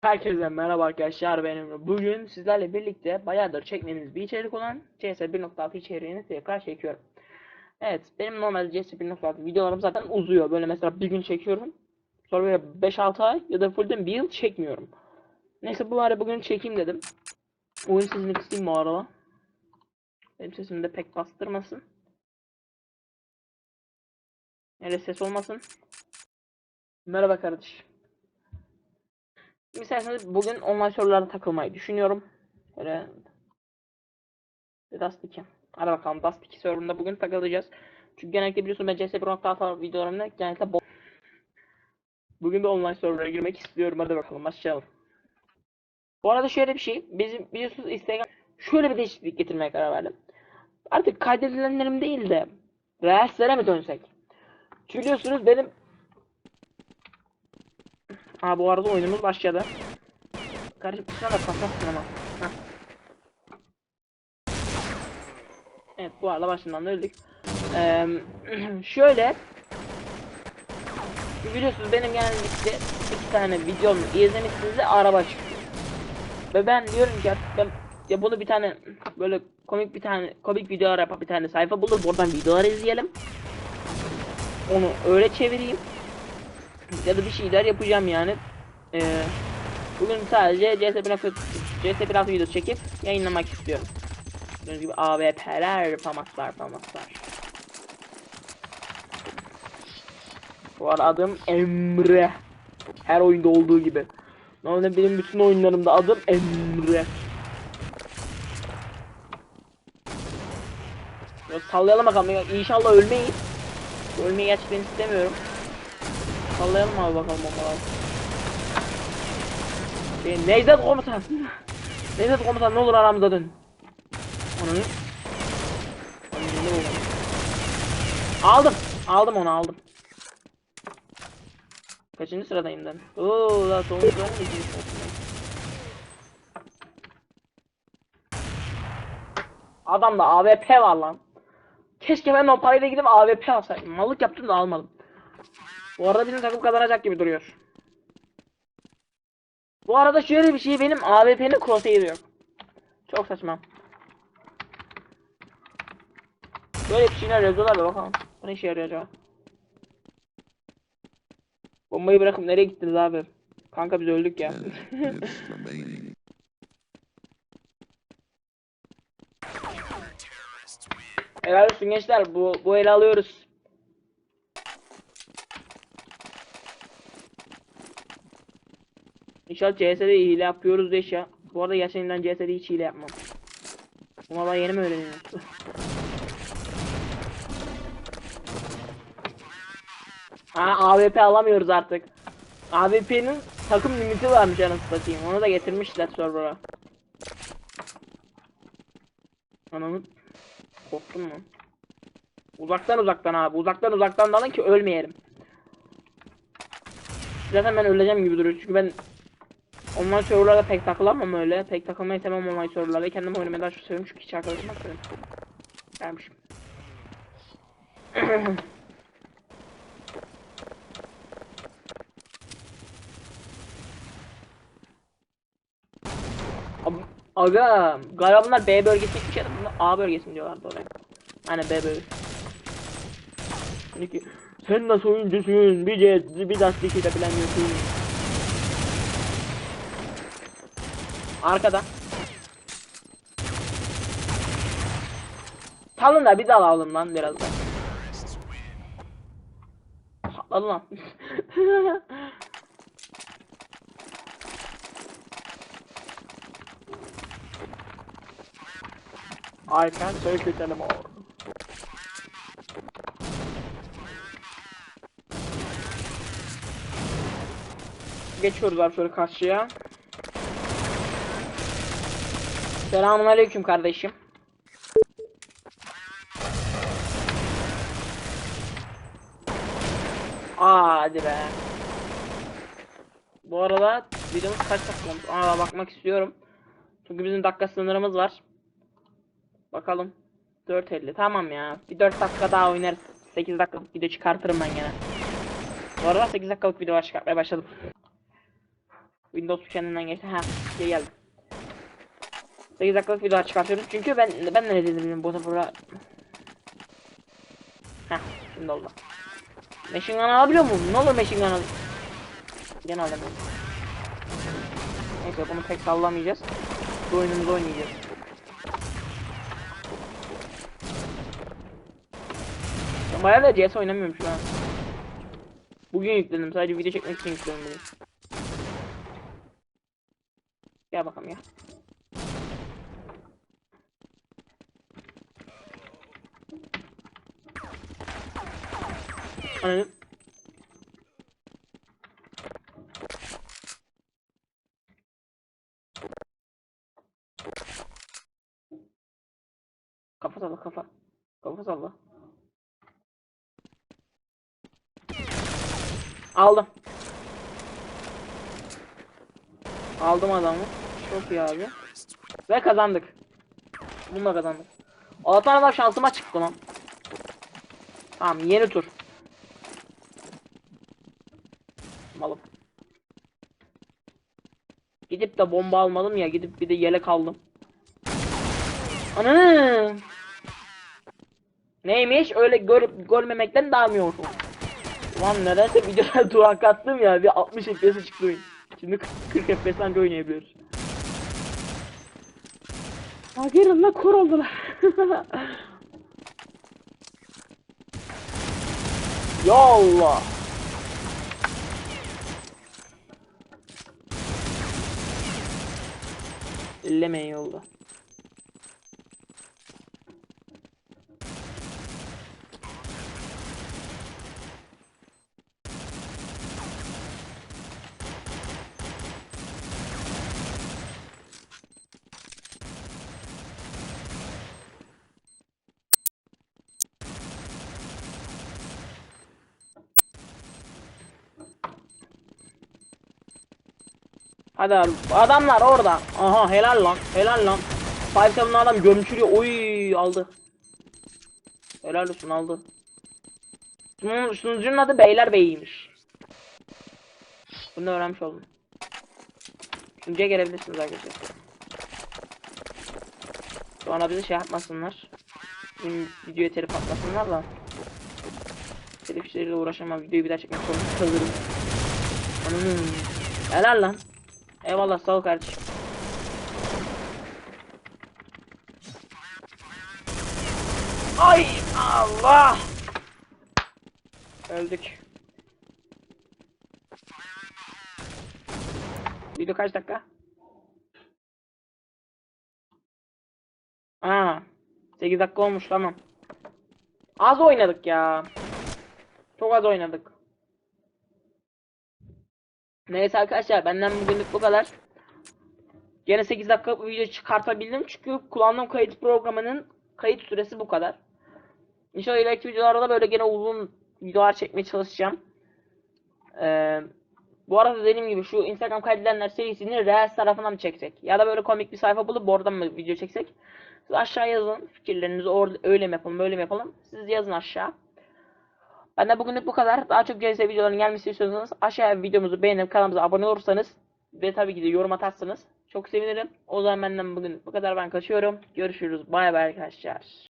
Herkese merhaba arkadaşlar benim. Bugün sizlerle birlikte bayağıdır çekmediğimiz bir içerik olan CS 1.6 içeriğini tekrar çekiyorum. Evet benim normal CS 1.6 videolarım zaten uzuyor. Böyle mesela bir gün çekiyorum. Sonra böyle 5-6 ay ya da fullden bir yıl çekmiyorum. Neyse bu ara bugün çekeyim dedim. Oyun sesini kısayım bu arada. Benim sesimi de pek bastırmasın. Öyle ses olmasın. Merhaba kardeş. İsterseniz bugün online sorulara takılmayı düşünüyorum. Böyle Dust 2. Hadi bakalım Dust 2 serverında bugün takılacağız. Çünkü genellikle biliyorsun ben CS 1.6 videolarımda genellikle bo Bugün de online server'a girmek istiyorum. Hadi bakalım başlayalım. Bu arada şöyle bir şey. Bizim biliyorsunuz Instagram şöyle bir değişiklik getirmeye karar verdim. Artık kaydedilenlerim değil de Reels'lere mi dönsek? Çünkü biliyorsunuz benim Aa bu arada oyunumuz başladı. Kardeşim şuna da paslarsın ama. Heh. Evet bu arada başından da öldük. Ee, şöyle biliyorsunuz benim genellikle iki tane videomu izlemişsiniz de araba çıkıyor. Ve ben diyorum ki artık ben ya bunu bir tane böyle komik bir tane komik videolar yapıp bir tane sayfa bulur buradan videolar izleyelim. Onu öyle çevireyim ya da bir şeyler yapacağım yani. Ee, bugün sadece CS 1.6 CS 1.6 videosu çekip yayınlamak istiyorum. Gördüğünüz gibi AWP'ler, famaslar, famaslar. Bu arada adım Emre. Her oyunda olduğu gibi. Normalde benim bütün oyunlarımda adım Emre. Biraz sallayalım bakalım. İnşallah ölmeyiz. Ölmeyi gerçekten istemiyorum. Sallayalım abi bakalım bombalar. Şey, Nevzat komutan. Nevzat komutan ne olur aramıza dön. Onu. Aldım. Aldım onu aldım. Kaçıncı sıradayım ben? Oo, daha sonuncu mı gidiyorsun? Adamda AWP var lan. Keşke ben o parayla gidip AWP alsaydım. Mallık yaptım da almadım. Bu arada bizim takım kazanacak gibi duruyor. Bu arada şöyle bir şey benim AWP'nin crosshair'ı yok. Çok saçma. Böyle bir şeyler yazıyorlar da bakalım. Bu ne işe yarıyor acaba? Bombayı bırakıp nereye gittiniz abi? Kanka biz öldük ya. Helal olsun gençler. Bu, bu ele alıyoruz. İnşallah CS'de hile yapıyoruz diye şey. Bu arada gerçekten CS'de hiç hile yapmam. Ama ben yeni mi öğreniyorum? ha AWP alamıyoruz artık. AWP'nin takım limiti varmış anasını satayım. Onu da getirmişler server'a. Ananı korktum mu? Uzaktan uzaktan abi. Uzaktan uzaktan dalın ki ölmeyelim. Zaten ben öleceğim gibi duruyor çünkü ben online serverlarda pek takılamam öyle. Pek takılmayı sevmem online serverlarda. Kendim oynamayı daha çok seviyorum çünkü hiç arkadaşım benim. Gelmişim. Aga galiba bunlar B bölgesi da bunlar A bölgesi mi diyorlardı. Aynen B bölgesi. Peki sen nasıl oyuncusun? Bir bir dastiki de bilemiyorsun. Arkada. Salın da bir daha alalım lan biraz da. Patladı lan. I can't take it anymore. Geçiyoruz abi şöyle karşıya. Selamun aleyküm kardeşim. Aa hadi be. Bu arada videomuz kaç dakika olmuş? Aa bakmak istiyorum. Çünkü bizim dakika sınırımız var. Bakalım. 4.50 tamam ya. Bir 4 dakika daha oynarız. 8 dakikalık video çıkartırım ben gene. Bu arada 8 dakikalık video çıkartmaya başladım. Windows kendinden geçti. Ha, geri geldi. 8 dakikalık video çıkartıyoruz çünkü ben ben ne dedim bilmiyorum bu sefer. Heh, şimdi oldu. Machine gun alabiliyor muyum? Ne olur machine gun alayım. Gene alamıyorum. Neyse bunu pek sallamayacağız. Bu oyunumuzu oynayacağız. Ben bayağı da CS oynamıyorum şu an. Bugün yükledim sadece video çekmek için yükledim. Gel bakalım ya. Ananı. Kafa salla kafa. Kafa salla. Aldım. Aldım adamı. Çok iyi abi. Ve kazandık. Bununla kazandık. Allah'tan bak şansıma çıktı lan. Tamam yeni tur. Gidip de bomba almadım ya gidip bir de yelek aldım. Anı. Neymiş öyle gör, görmemekten daha mı yoğun? Ulan nedense videoda durak attım ya bir 60 FPS çıktı oyun. Şimdi 40 FPS anca oynayabiliyoruz. Aa gelin lan kor oldular. ya Allah. Ellemeyin yolda. Hadi. Adamlar orada. Aha helal lan. Helal lan. Five adam gömçürüyor. Oy aldı. Helal olsun aldı. Sunun, sunucunun adı Beyler Bey'iymiş. Bunu da öğrenmiş oldum. Sunucuya gelebilirsiniz arkadaşlar. Sonra bizi şey yapmasınlar. Bizim videoya telif atmasınlar da. Telif işleriyle uğraşamam. Videoyu bir daha çekmek zorunda kalırım. Helal lan. Eyvallah sağ ol kardeşim. Ay Allah. Öldük. Video kaç dakika? Aa, 8 dakika olmuş tamam. Az oynadık ya. Çok az oynadık. Neyse arkadaşlar benden bugünlük bu kadar. Gene 8 dakika video çıkartabildim çünkü kullandığım kayıt programının kayıt süresi bu kadar. İnşallah ileriki videolarda da böyle gene uzun videolar çekmeye çalışacağım. Ee, bu arada dediğim gibi şu Instagram kaydedenler serisini Reels tarafından mı çeksek? Ya da böyle komik bir sayfa bulup oradan mı video çeksek? Siz aşağı yazın. Fikirlerinizi orada öyle mi yapalım böyle mi yapalım? Siz yazın aşağı. Benden bugünlük bu kadar. Daha çok CS videoların gelmesini istiyorsanız aşağıya videomuzu beğenip kanalımıza abone olursanız ve tabii ki de yorum atarsanız çok sevinirim. O zaman benden bugün bu kadar ben kaçıyorum. Görüşürüz. Bay bay arkadaşlar.